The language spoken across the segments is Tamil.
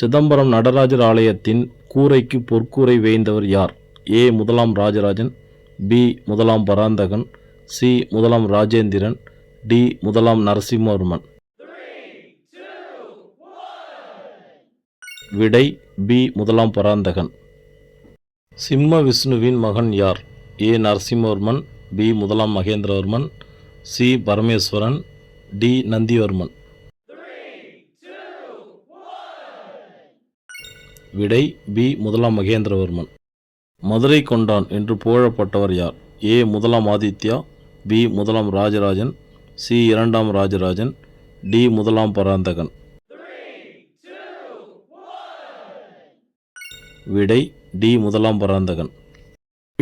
சிதம்பரம் நடராஜர் ஆலயத்தின் கூரைக்கு பொற்கூரை வேய்ந்தவர் யார்? ஏ. முதலாம் ராஜராஜன் பி. முதலாம் பராந்தகன் சி. முதலாம் ராஜேந்திரன் டி. முதலாம் நரசிம்மவர்மன். விடை பி. முதலாம் பராந்தகன் சிம்ம விஷ்ணுவின் மகன் யார்? ஏ. நரசிம்மவர்மன் பி. முதலாம் மகேந்திரவர்மன் சி. பரமேஸ்வரன் டி. நந்திவர்மன். விடை பி முதலாம் மகேந்திரவர்மன். மதுரை கொண்டான் என்று புகழப்பட்டவர் யார்? ஏ முதலாம் ஆதித்யா பி முதலாம் ராஜராஜன் சி இரண்டாம் ராஜராஜன் டி முதலாம் பராந்தகன். விடை டி முதலாம் பராந்தகன்.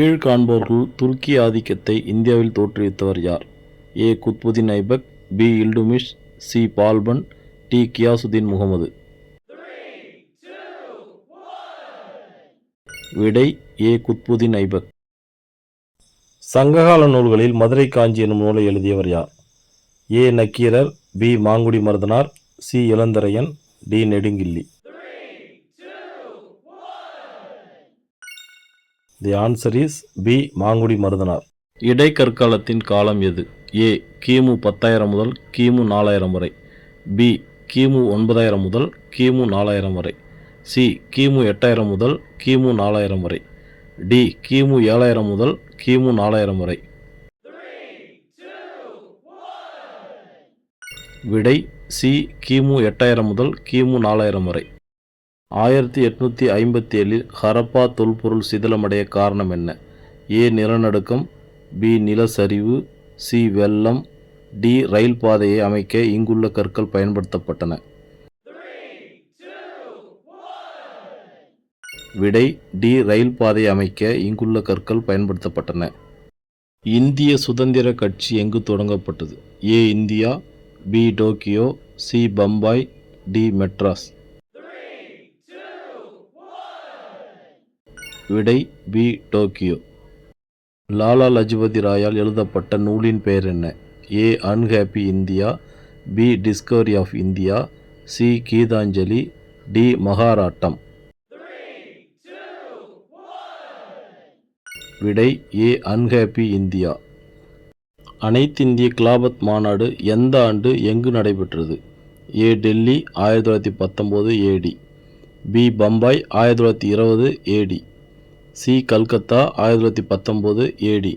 கீழ்காண்பவர்கள் துருக்கி ஆதிக்கத்தை இந்தியாவில் தோற்றுவித்தவர் யார்? A Qutbuddin Aibak B Iltutmish C Balban D Ghiyasuddin Muhammad. விடை ஏ குத்புதீன் ஐபக் சங்ககால நூல்களில் மதுரை காஞ்சி எனும் நூலை எழுதியவர் யார்? A Nakkeerar B Mangudi Marudhanar C Ilandharaiyan D Nedungilli the answer is B Mangudi Marudhanar. இடைக்கற்காலத்தின் காலம் எது? ஏ கிமு பத்தாயிரம் முதல் கிமு நாலாயிரம் வரை. பி கிமு ஒன்பதாயிரம் முதல் கிமு நாலாயிரம் வரை. சி கிமு எட்டாயிரம் முதல் கிமு நாலாயிரம் வரை. டி கிமு ஏழாயிரம் முதல் கிமு நாலாயிரம் வரை. விடை சி கிமு எட்டாயிரம் முதல் கிமு நாலாயிரம் வரை. ஆயிரத்தி எட்நூற்றி ஐம்பத்தி ஏழில் ஹரப்பா தொல்பொருள் சிதிலமடைய காரணம் என்ன? ஏ நிலநடுக்கம். பி நிலச்சரிவு சி வெள்ளம். டி ரயில் பாதையை அமைக்க இங்குள்ள கற்கள் பயன்படுத்தப்பட்டன. விடை டி ரயில் பாதை அமைக்க இங்குள்ள கற்கள் பயன்படுத்தப்பட்டன. இந்திய சுதந்திர கட்சி எங்கு தொடங்கப்பட்டது? A India B Tokyo C Bombay D Madras. விடை பி டோக்கியோ. லாலா லஜபதி ராயால் எழுதப்பட்ட நூலின் பெயர் என்ன? A unhappy India B discovery of India C Gitanjali D மகாராட்டம். விடை ஏ அன்ஹாப்பி இந்தியா அனைத்திந்திய கிலாபத் மாநாடு எந்த ஆண்டு எங்கு நடைபெற்றது? ஏ டெல்லி ஆயிரத்தி தொள்ளாயிரத்தி பத்தொம்போது ஏடி பி பம்பாய் ஆயிரத்தி தொள்ளாயிரத்தி இருபது ஏடி சி கல்கத்தா ஆயிரத்தி தொள்ளாயிரத்தி பத்தொம்போது ஏடி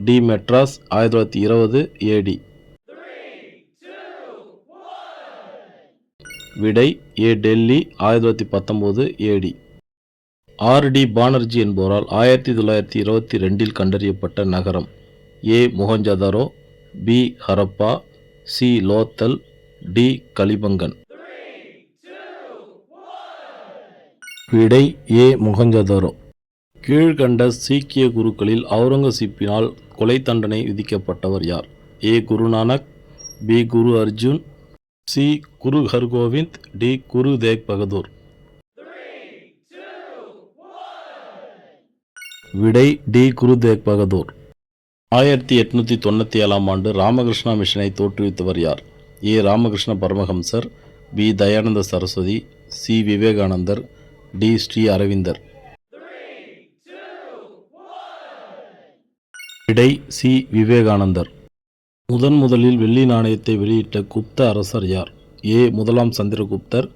டி மெட்ராஸ் ஆயிரத்தி தொள்ளாயிரத்தி இருபது ஏடி விடை ஏ டெல்லி ஆயிரத்தி தொள்ளாயிரத்தி பத்தொம்போது ஏடி ஆர் டி பானர்ஜி என்பவரால் ஆயிரத்தி தொள்ளாயிரத்தி இருபத்தி ரெண்டில் கண்டறியப்பட்ட நகரம். A. Mohenjodaro B. Harappa C. Lothal D. Kalibangan. விடை ஏ. மொஹஞ்சதாரோ கீழ்கண்ட சீக்கிய குருக்களில் அவுரங்கசீப்பினால் கொலை தண்டனை விதிக்கப்பட்டவர் யார்? A. Guru Nanak B. Guru Arjun C. Guru Hargobind D. Guru Tegh Bahadur விடை டி. குரு தேக் பகதூர். ஆயிரத்தி எட்நூற்றி தொண்ணூற்றி ஏழாம் ஆண்டு ராமகிருஷ்ணா மிஷனை தோற்றுவித்தவர் யார்? A. Ramakrishna Paramahamsar B. Dayananda Saraswati C. Vivekanandar D. Sri. Aravindar. விடை சி. விவேகானந்தர். முதன் முதலில் வெள்ளி நாணயத்தை வெளியிட்ட குப்த அரசர் யார்? ஏ. முதலாம் சந்திரகுப்தர்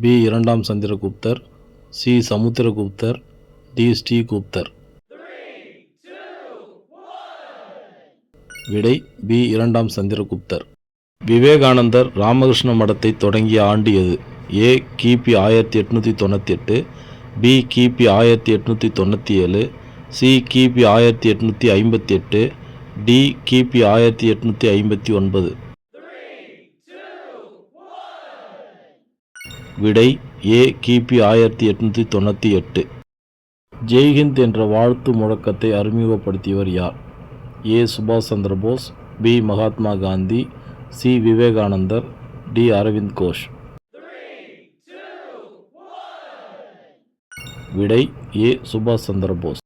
பி. இரண்டாம் சந்திரகுப்தர் சி. சமுத்திரகுப்தர் டி. ஸ்ரீகுப்தர். விடை பி இரண்டாம் சந்திரகுப்தர். விவேகானந்தர் ராமகிருஷ்ண மடத்தை தொடங்கிய ஆண்டு எது? ஏ கிபி ஆயிரத்தி எட்நூற்றி தொண்ணூற்றி எட்டு பி கிபி ஆயிரத்தி எட்நூற்றி தொண்ணூற்றி ஏழு சி கிபி ஆயிரத்தி எட்நூற்றி ஐம்பத்தி எட்டு டி கிபி ஆயிரத்தி எட்நூற்றி ஐம்பத்தி ஒன்பது. விடை ஏ கிபி ஆயிரத்தி எட்நூற்றி தொண்ணூற்றி எட்டு. ஜெய்ஹிந்த் என்ற வாழ்த்து முழக்கத்தை அறிமுகப்படுத்தியவர் யார்? ஏ சுபாஷ் Chandra Bose B Mahatma Gandhi C Vivekanandar D Aravind Ghosh. விடை ஏ சுபாஷ் சந்திர போஸ்.